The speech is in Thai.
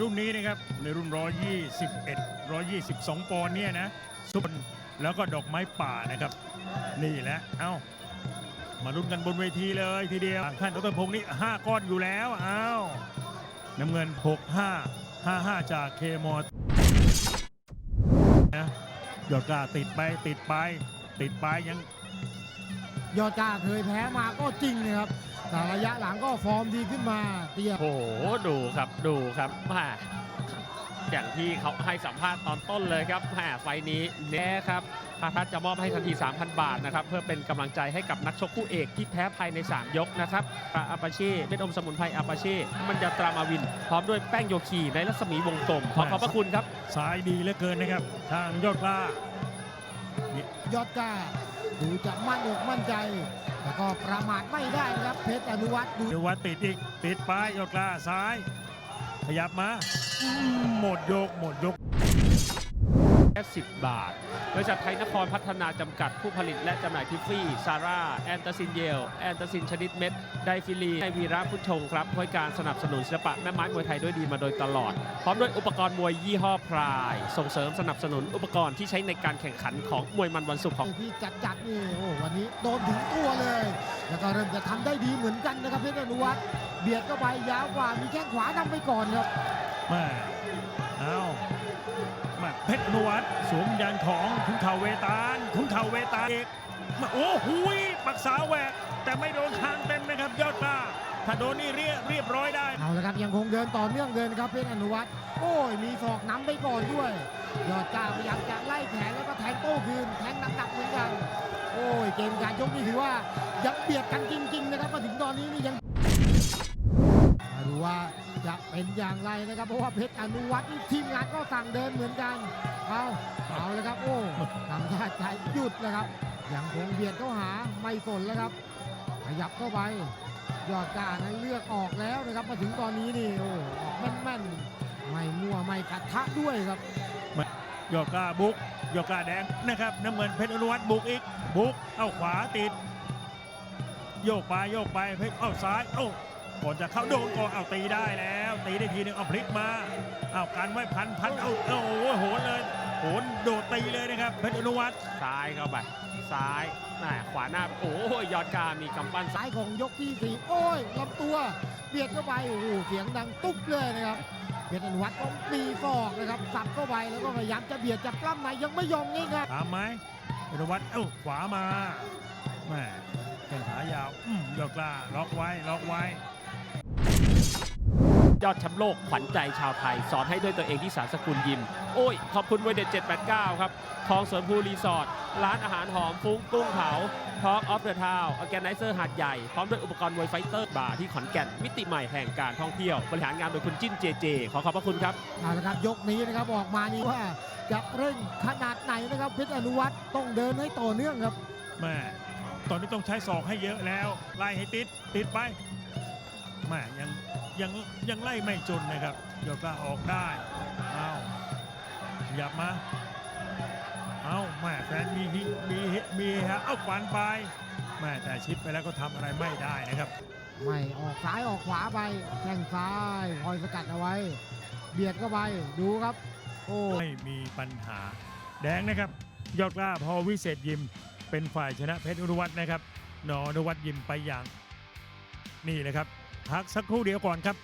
รุ่นนี้นะครับในรุ่น 121 122 ปอนด์เนี่ยนะสุนแล้วก็ดอกไม้ป่านะครับ นี่แหละเอ้ามาลุ้นกันบนเวทีเลยทีเดียวท่านดรพงศ์นี่ 5 ก้อนอยู่แล้วเอ้าน้ำเงิน 65 55 จากเคมอนะยอดกล้าติดไปติดไป ติดไปยัง ยอดกล้าเคยแพ้มาก็จริงนะครับแต่ระยะหลังก็ฟอร์มดีขึ้นมาเตียโอ้โหดูครับดูครับแหม่อย่างที่เขาให้สัมภาษณ์ตอนต้นเลยครับแหมไฟล์นี้แน่ครับพาทัศน์จะมอบให้ทันที 3,000 บาทนะครับ เพื่อเป็นกำลังใจให้กับนักชกคู่เอกที่แพ้ภายใน 3 ยกนะครับปลาอาปาเช่เม็ดอมสมุนไพรอาปาเช่มันยาตรามาวิน พร้อมด้วยแป้งโยคีในรัศมีวงกลมขอขอบพระคุณครับ สายดีเหลือเกินนะครับ ทางยอดกล้า ยอดกล้าดูจะมั่นอกมั่นใจแต่ก็ประมาทไม่ได้นะครับเพชรอนุวัฒน์ดูเดี๋ยววัดติดอีกติดไปยอดกล้าซ้าย ขยับมาหมดยกหมดยก ค่ 10 บาท บริษัทไทยนครพัฒนาจำกัดผู้ผลิตและจำหน่ายทิฟฟี่ ซาร่า แอนตาซินเยล แอนตาซินชนิดเม็ด ไดฟิลีไอวีระพุชชงครับให้การสนับสนุนศิลปะแม่ไม้มวยไทยด้วยดีมาโดยตลอด พร้อมด้วยอุปกรณ์มวยยี่ห้อพราย ส่งเสริมสนับสนุนอุปกรณ์ที่ใช้ในการแข่งขันของมวยมันวันศุกร์ของที่จัดจัดๆนี่โอ้วันนี้โดนถึงตัวเลย แล้วก็เริ่มจะทำได้ดีเหมือนกันนะครับเพชรอนุวัฒน์เบียดเข้าไปยาวกว่ามีแข้งขวานำไปก่อนครับมาเอามา เพชรนุวัฒน์สวมยานของขุนเข่าเวตาลขุนเข่าเวตาลเอกโอ้หุยปักษาแหวกแต่ไม่โดนทางเต็มนะครับยอดกล้าถ้าโดนนี่เรียเรียบร้อยได้ เอาละครับยังคงเดินต่อเนื่องเดินครับเพชรอนุวัฒน์โอ้ยมีศอกน้ำไปก่อนด้วย ยอดก้าพยายามจะไล่แขนแล้วก็แทงโต้คืนแทงหนักๆเหมือนกัน โอ้ยเกมการชกนี่ถือว่ายังเบียดกันจริง ๆ นะครับมาถึงตอนนี้นี่ยัง ดูว่าจะเป็นอย่างไรนะครับ เพราะว่าเพชรอนุวัฒน์ทีมงานก็สั่งเดินเหมือนกัน เอาเอาเลยครับ โอ้ทำท่าจะหยุดแล้วครับยังคงเบียดเข้าหาไม่สนแล้วครับ ขยับเข้าไป ยอดกานั้นเลือกออกแล้วนะครับ มาถึงตอนนี้นี่โอ้ออกแม่นๆไม่มั่วไม่กระทะด้วยครับยอดกาบุกยอดกาแดงนะครับน้ำเงินเพชรอนุวัฒน์บุกอีกบุก เอาขวาติด โยกไปโยกไปเพชรเอาซ้ายเอ้ ก่อนจะเข้าโดนก่อนเอาตีได้แล้ว ตีได้ทีหนึงเอาพลิกมาเอาการไว้พันพันเอาเอาโอ้โหโหนเลยโหนโดดตีเลยนะครับเพชรอนุวัฒน์ซ้ายเข้าไปซ้ายแหม่ขวาหน้าโอ้ยยอดกามีกำปั้นซ้ายซ้ายของยกที่สี่โอ้ยลำตัวเบียดเข้าไปโอ้โหเสียงดังตุ๊บเลยนะครับเพชรอนุวัฒน์ก็มีฟอกนะครับสับเข้าไปแล้วก็พยายามจะเบียดจะปล้ำในยังไม่ยอมง่ายๆตามไหมเพชรอนุวัฒน์เอ้าขวามาแม่แข้งขายาวอืมยอดกล้าล็อกไว้ล็อกไว้ ยอดแชมป์โลกขวัญใจชาวไทย สอนให้ด้วยตัวเองที่สารสกุลยิม โอ้ย ขอบคุณเวเด็ด789 ครับทองสวนภูรีสอร์ทร้านอาหารหอมฟุ้งกุ้งเผาทอกออฟเดอะทาวออแกไนเซอร์หาดใหญ่ พร้อมด้วยอุปกรณ์มวยไฟเตอร์บาร์ที่ขอนแก่น มิติใหม่แห่งการท่องเที่ยว บริหารงานโดยคุณจิ้นเจเจ ขอขอบพระคุณครับเอาละครับ ยกนี้นะครับออกมานี่ว่าจะเร่งขนาดไหนนะครับเพชรอนุวัฒน์ต้องเดินให้ต่อเนื่องครับแม่ตอนนี้ต้องใช้ศอกให้เยอะแล้วไล่ให้ติดติดไป แม่ยังยังยังไล่ไม่จนนะครับยอดกล้าออกได้เอาขยับมาเอาแม่แฟนมีฮิมีฮิมีฮะเอาฟันไปแม่แต่ชิดไปแล้วก็ทำอะไรไม่ได้นะครับ ไม่ออกซ้ายออกขวาไปแข้งซ้ายคอยสกัดเอาไว้ เบียดเข้าไปดูครับ โอ้ไม่มีปัญหา แดงนะครับ ยอดกล้าพอวิเศษยิมเป็นฝ่ายชนะเพชรอุรุวัฒน์นะครับนออนุวัฒน์ยิมไปอย่างนี่เลยครับ พักสักครู่เดียวก่อนครับ